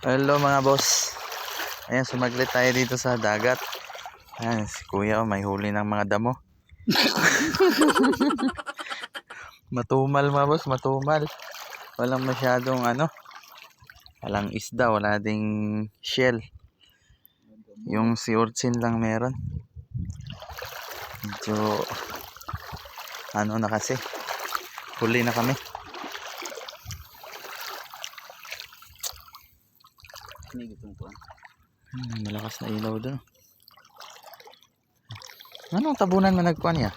Hello mga boss. Ayan, sumaglit tayo dito sa dagat. Ayan, si kuya oh, may huli ng mga damo. matumal mga boss, matumal. Walang masyadong ano. Walang isda, wala ding shell. Yung si urchin lang meron. Medyo ano na kasi. Huli na kami. Ini gitong kuan. Hmm, malakas na ilaw doon. Anong tabunan mo nagkuhan niya?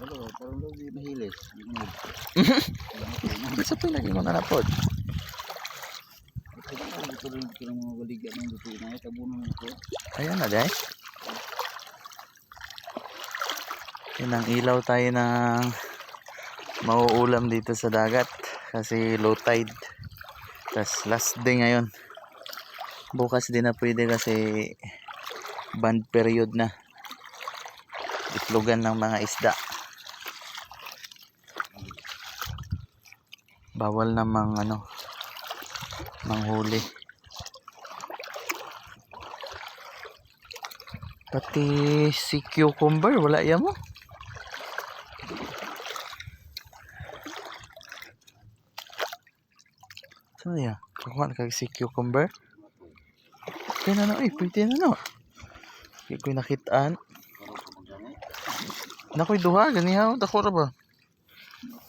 Wala, parang daw di mahilis. Ba't sa pinagin mo na napod? Ayan na guys. Yun ang ilaw tayo ng mauulam dito sa dagat kasi low tide. Tapos last day ngayon. Bukas din na pwede kasi band period na. Itlogan ng mga isda. Bawal namang ano manghuli. Pati si cucumber, wala yan mo. Saan yan? Kukuha na kag si cucumber. Pwede na no, eh, pwede na no. Hindi ko nakitaan. Nakoy duha, ganihaw, dako ra ba?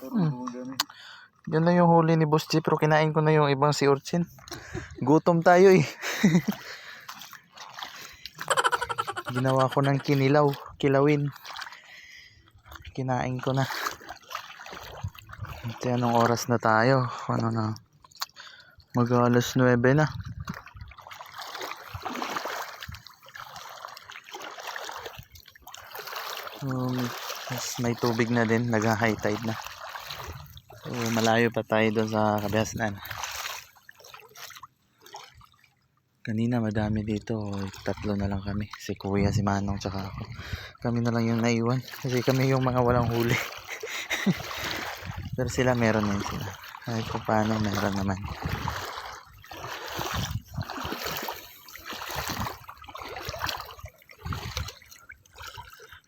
Hmm. Yan lang yung huli ni Boss G, pero kinain ko na yung ibang si Urchin. Gutom tayo eh. Ginawa ko ng kinilaw, kilawin. Kinain ko na. Ito anong oras na tayo? Ano na? Mag alas 9 na. Um, may tubig na din, nag-high tide na. So, malayo pa tayo doon sa Kabiasnan. Kanina madami dito. Tatlo na lang kami. Si Kuya, si Manong, tsaka ako. Kami na lang yung naiwan. Kasi kami yung mga walang huli. Pero sila meron din sila. Kahit kung paano meron naman.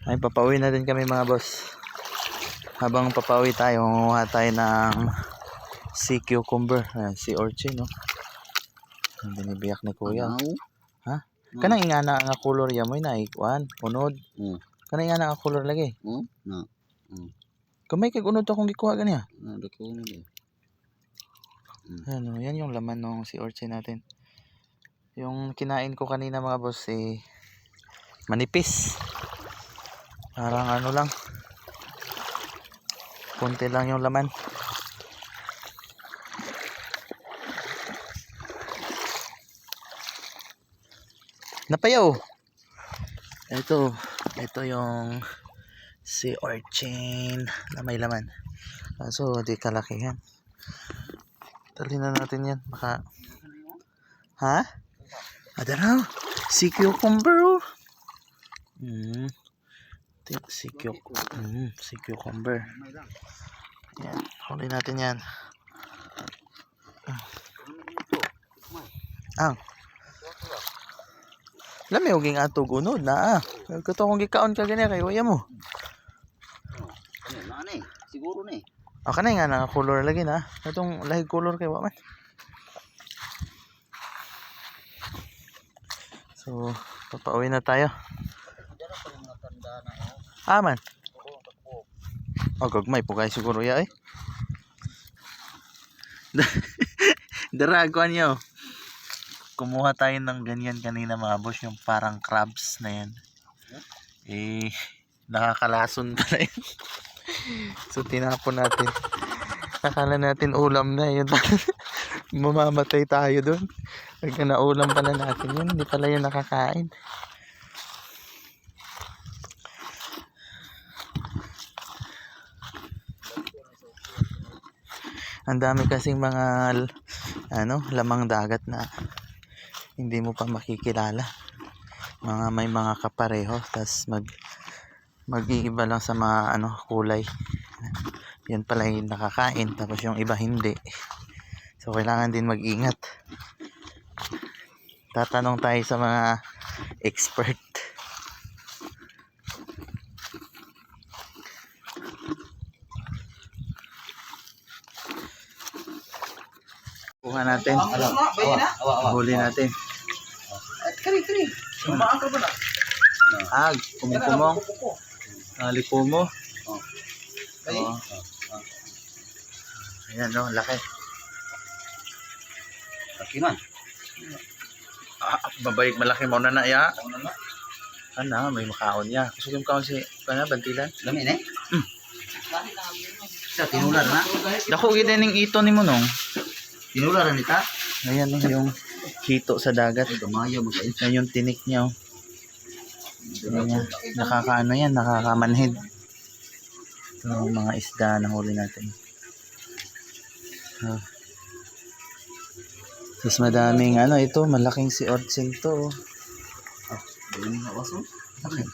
Ay, papauwi na din kami mga boss habang papauwi tayo, manguha tayo ng sea cucumber. Ayan, si Orchid, no? Ang binibiyak ni Kuya. Kuya. Kanang ingana nga color ya mo na ikuan, unod. Hmm. Kanang ingana nga color lagi. Hmm? Na. Kamay kay unod akong gikuha gani ha. Na dako na ni. Ano, yan yung laman ng si Orchid natin. Yung kinain ko kanina mga boss eh manipis. Parang ano lang. Konti lang yung laman. Napayaw. Ito, ito yung si Orchin na may laman. Kaso di kalakihan. Dalhin na natin yan. Baka... Ha? Ada raw. Si cucumber oh. Hmm. Ito, Si cucumber. Hmm, si cucumber. Yan. Huli natin yan. Ang. Lami uging atog unod na ah. Kato kung gikaon ka gani kay waya mo. Ano na ni? Siguro ni. Ah, kanay nga na color lagi na. Itong lahig color kay wa man. So, papauwi na tayo. Tanda na oh. Man. Oo, takbo. Oh, gagmay po kayo siguro ya eh. Daraguan nyo. Kumuha tayo ng ganyan kanina mga boss, yung parang crabs na yan. Eh, nakakalason pala yun. so, tinapon natin. Akala natin ulam na yun. Mamamatay tayo doon. Pagka naulam pala natin yun, hindi pala yun nakakain. Ang dami kasing mga ano, lamang dagat na hindi mo pa makikilala. Mga may mga kapareho tas mag mag-iiba lang sa mga ano kulay. Yan pala yung nakakain tapos yung iba hindi. So kailangan din mag-ingat. Tatanong tayo sa mga expert. Kuha natin. Huli natin. Kari, kari. Sumaan ka ba na? Ag, kumukumong. Nalikumo. Oh. Oo. Ayan no, laki. Laki man. Ah, babalik malaki mo na na ya. Ano na? Ano, may makaon niya. Gusto yung kaon si, kana, bantilan? Lami na eh. Hmm. Sa tinular na. Dako gid ning ito ni mo nung. Tinular na nita. Ayan no, yung hito sa dagat. Gamayo mo kayo. Yan yung tinik niya. Oh. Ayan niya. Nakakaano yan, nakakamanhid. Ito yung mga isda na huli natin. Ah. Tapos madaming ano, ito, malaking si Orchin to. oh. Dami na waso. Bakit?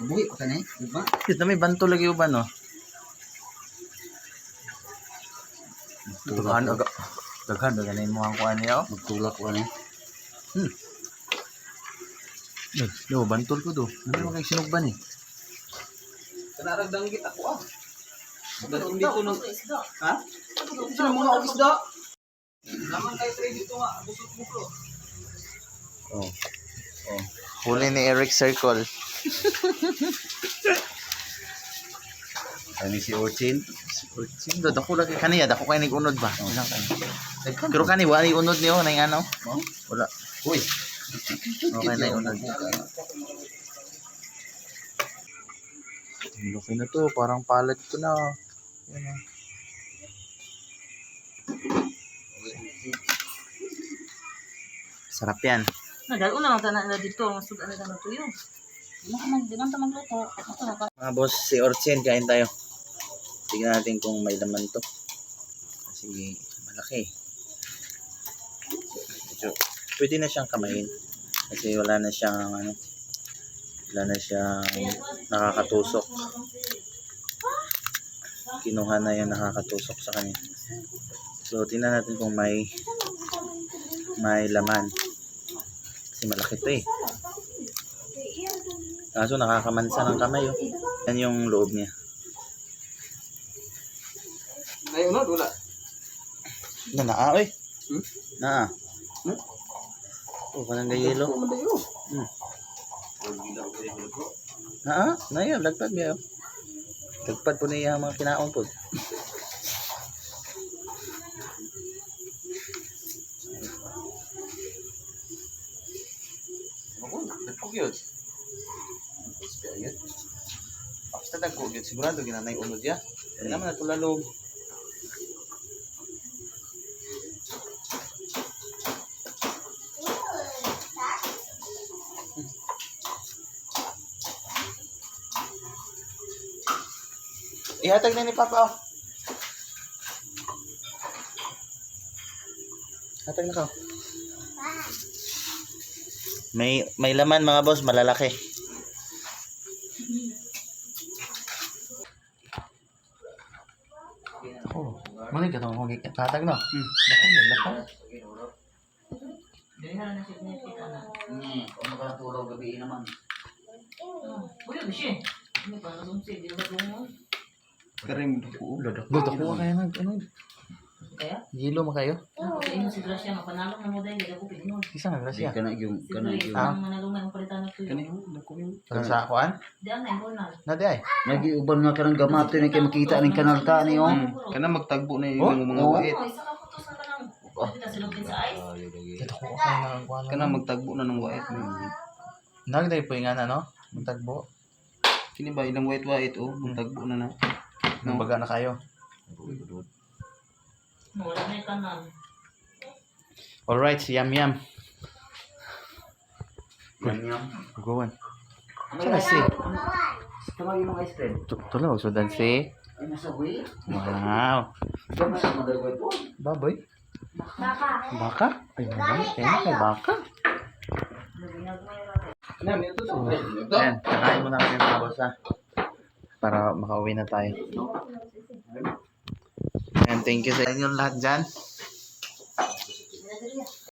Mabuhi pa ka na eh. Diba? Na may banto lagi ba no? Daghan, aga. Daghan, daghan na yung mga kuha niya. oh. Magtulak ko na eh. Eh, Yo, bantol ko do. Ano mo kay sinugban eh? Kanaragdang git ako ah. Dating dito ng... Ha? Sino mga isda? Naman kayo tayo dito nga. Busot mo ko. Oh. Oh. Huli ni Eric Circle. Kani si Orchin. Orchin do, dako lagi kaniya, dako kay nag-unod ba? Ilang kay. Pero kani wa ni unod niyo nang ano? Oh. Wala. Uy. Okay na unod. Laki na to, parang palad ko na. Yan oh. Sarap yan. Nagal, una lang tanan na dito, ang sudan na na tuyo. Na. Mga boss, si Orchin, kain tayo. Tingnan natin kung may laman to. Kasi malaki. Medyo, pwede na siyang kamain. Kasi wala na siyang ano, wala na siyang nakakatusok. Kinuha na yung nakakatusok sa kanya. So, tingnan natin kung may may laman. Kasi malaki to eh. Kaso nakakamansa ng kamay oh. Yan yung loob niya. Ngayon na, wala. Na naa oy. Hmm? Naa. Hmm? Oh, kanang gayelo. Hmm. Naa, na yan, lagpad biya. oh. Lagpad po niya mga kinaon po. Nagpug yun. Basta yun, sigurado ginanay unod ya. Hindi naman natulalong. Ihatag na ni Papa oh. Hatag na ka. May may laman mga boss, malalaki. Oh, mali ka tong kung hatag no. Hmm. Bako na lakaw. Dili na na siya kita na. Hmm, kung makatulog gabi naman. Oh, Buyo bishi. Ini pa na sumsi, di ba tungo? Karim ko. Dito ko kaya nag ano, Kaya, gilo mo kayo. ako sa inyo si Gracia, mapanalo na mo dahil, di ako pinuod. Isa Kasi grasya. kana yung kana yung Ah. ang manalumay ang palitan na tuyo. kana yung dako yung Pero sa akuan? Di ang naimbornal. Na di ay. Nagiuban nga kanang gamato ni kay makita ning kanal ta ni oh. Kana magtagbo na Oh, mga oh. wait. Oh, isa ka putos na kanang. Na sa ice. Dito ko kaya nang kuan. Kana magtagbo na ng wait. Nagday po nga na no. Magtagbo. Kini ba ilang white white oh, magtagbo na na. Nang baga na kayo. Wala na yung kanal. Alright, si Yam Yam. Yum yum. Guguan. Ano Sana si. Tama yung ice cream. Tulog, sudan si. Ay nasa way. Wow. Baboy. Baka. Baka? Ay, madami. Kaya kay baka. So, ayan, kakain muna kami mga boss ha. Para makauwi na tayo. And thank you sa inyong lahat dyan.